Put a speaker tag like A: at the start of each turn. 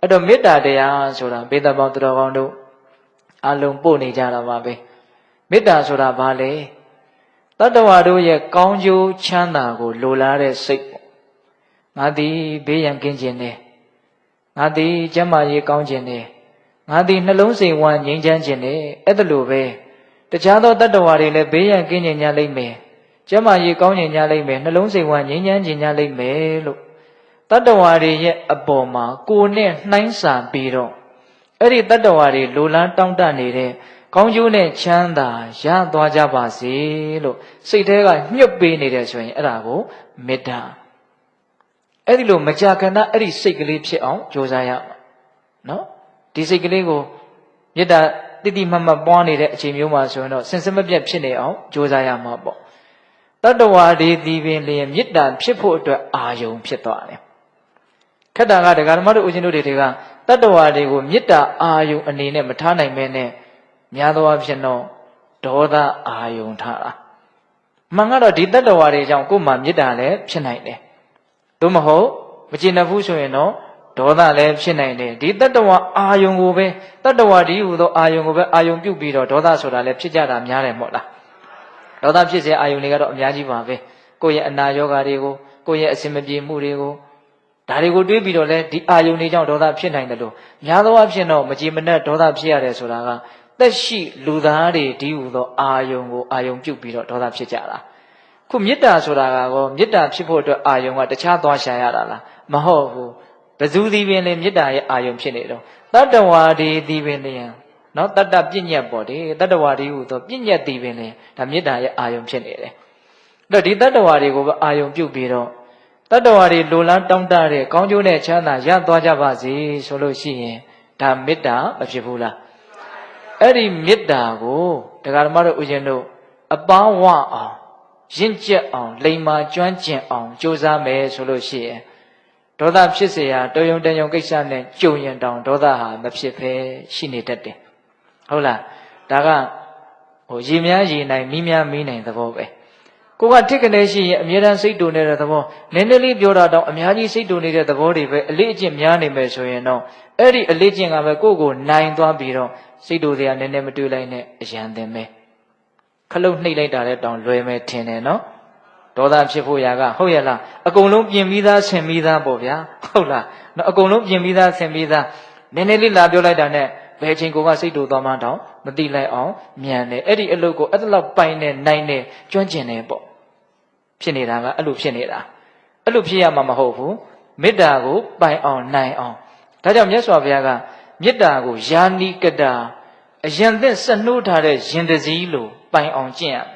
A: အဲ့တော့မေတ္တာတရားဆိုတာဘေဒပေါင်းသူတော်ကောင်းတို့အလုံးပို့နေကြတာပါပဲမေတ္တာဆိုတာဘာလဲတတ္တဝါတို့ရဲ့ကောင်းကျိုးချမ်းသာကို လိုလားတဲ့စိတ်ပေါ့ငါသည်ဘေးရန်ကင်းခြင်းနဲ့ငါသည်ကျမ်းမာရေးကောင်းခြင်းနဲ့ငါသည်နှလုံးစိမ်ဝမ်းငြိမ်းချမ်းခြင်းနဲ့အဲ့ဒါလိုပဲတခြားသောတတ္တဝါတွေလည်းဘေးရန်ကင်းခြင်းညာလိမ့်မယ်ကျမ်းမာရေးကောင်းခြင်းညာလိမ့်မယ်နှလုံးစိမ်ဝမ်းငြိမ်းချမ်းခြင်းညာလိမ့်မယ်လို့ တတ္တဝါတွေရဲ့အပေါ်မှာကိုယ်နဲ့နှိုင်းစာပြီးတော့အဲ့ဒီတတ္တဝါတွေလိုလားတောင့်တနေတဲ့ကောင်းကျိုးနဲ့ချမ်းသာရသွားကြပါစေလို့စိတ်ထဲကညှွတ်ပေးနေတယ်ဆိုရင်အဲ့ဒါကိုမေတ္တာအဲ့ဒီလိုမကြာခဏအဲ့ဒီစိတ်ကလေးဖြစ်အောင်ကြိုးစားရမှာနော်ဒီစိတ်ကလေးကိုမေတ္တာတိတိမတ်မတ်ပွားနေတဲ့အချိန်မျိုးမှာဆိုရင်တော့စင်စမပြတ်ဖြစ်နေအောင်ကြိုးစားရမှာပေါ့တတ္တဝါတွေဒီပင်လျင်မေတ္တာဖြစ်ဖို့အတွက်အာယုံဖြစ်သွားတယ် ခက်တာကဒကာဓမ္မတို့ဦးဇင်းတို့တွေကတတ္တဝါတွေကိုမေတ္တာအာယုံအနေနဲ့မထားနိုင်မဲနဲ့များသောအားဖြင့်တော့ဒေါသအာယုံထားတာမှန်ကတော့ဒီတတ္တဝါတွေကြောင့်ကိုယ်မှာမေတ္တာလည်းဖြစ်နိုင်တယ်သို့မဟုတ်မကျေနပ်ဘူးဆိုရင်တော့ဒေါသလည်းဖြစ်နိုင်တယ်ဒီတတ္တဝါအာယုံကိုပဲတတ္တဝါဒီဟူသောအာယုံကိုပဲအာယုံပြုတ်ပြီးတော့ဒေါသဆိုတာလည်းဖြစ်ကြတာများတယ်မို့လားဒေါသဖြစ်စေအာယုံတွေကတော့အများကြီးပါပဲကိုယ့်ရဲ့အနာရောဂါတွေကိုကိုယ့်ရဲ့အစင်မပြေမှုတွေကို ဒါတွေကိုတွေးပြီးတော့လဲဒီအာယုန်တွေကြောင့်ဒေါသဖြစ်နိုင်တယ်လို့များသောအားဖြင့်တော့မကြည်မနှက်ဒေါသဖြစ်ရတယ်ဆိုတာကသက်ရှိလူသားတွေဒီဟူသောအာယုန်ကိုအာယုန်ပြုတ်ပြီးတော့ဒေါသဖြစ်ကြတာခုမေတ္တာဆိုတာကောမေတ္တာဖြစ်ဖို့အတွက်အာယုန်ကတခြားသွားရှာရတာလားမဟုတ်ဘူးဘဇူသည်ပင်လေမေတ္တာရဲ့အာယုန်ဖြစ်နေတော့တတ္တဝါဒီသည်ပင်လျင်နော်တတ္တပညတ်ပေါ့ဒီတတ္တဝါဒီဟူသောပညတ်သည်ပင်လေဒါမေတ္တာရဲ့အာယုန်ဖြစ်နေတယ်အဲ့တော့ဒီတတ္တဝါတွေကိုပဲအာယုန်ပြုတ်ပြီးတော့ တတ္တဝါတွေလိုလားတောင်းတတဲ့ကောင်းကျိုးနဲ့ချမ်းသာရသွားကြပါစေဆိုလို့ရှိရင်ဒါမေတ္တာမဖြစ်ဘူးလားအဲ့ဒီမေတ္တာကိုတရားဓမ္မတို့ဦးဇင်းတို့အပန်းဝအောင်ရင့်ကျက်အောင်လိမ္မာကျွမ်းကျင်အောင်ကြိုးစားမယ်ဆိုလို့ရှိရင်ဒေါသဖြစ်เสียတယုံတယုံကိစ္စနဲ့ကြုံရင်တောင်ဒေါသဟာမဖြစ်ဖဲရှိနေတတ်တယ်ဟုတ်လားဒါကဟိုရေများရေနိုင်မိများမိနိုင်သဘောပဲ ကိုကတစ်ကနေရှိရင်အမြဲတမ်းစိတ်တူနေတဲ့သဘောနည်းနည်းလေးပြောတာတော့အများကြီးစိတ်တူနေတဲ့သဘောတွေပဲအလေးအကျင့်များနေမယ်ဆိုရင်တော့အဲ့ဒီအလေးကျင့်ကပဲကိုယ့်ကိုနိုင်သွားပြီးတော့စိတ်တူစရာနည်းနည်းမတွေးလိုက်နဲ့အရန်တင်ပဲခလုတ်နှိပ်လိုက်တာလည်းတောင်လွယ်မယ်ထင်တယ်နော်ဒေါသဖြစ်ဖို့ရာကဟုတ်ရလားအကုန်လုံးပြင်ပြီးသားဆင်ပြီးသားပေါ့ဗျာဟုတ်လားနော်အကုန်လုံးပြင်ပြီးသားဆင်ပြီးသားနည်းနည်းလေးလာပြောလိုက်တာနဲ့ဘယ်ချိန်ကိုကစိတ်တူသွားမှတောင် မတိလိုက်အောင်မြန်တယ်အဲ့ဒီအလုပ်ကိုအဲ့ဒါလောက်ပိုင်နေနိုင်နေကျွမ်းကျင်နေပေါ့ဖြစ်နေတာကအဲ့လိုဖြစ်နေတာအဲ့လိုဖြစ်ရမှာမဟုတ်ဘူးမေတ္တာကိုပိုင်အောင်နိုင်အောင်ဒါကြောင့်မြတ်စွာဘုရားကမေတ္တာကိုယာနိကတာအရင်သက်ဆက်နှိုးထားတဲ့ရင်တစည်းလိုပိုင်အောင်ကျင့်ရမယ်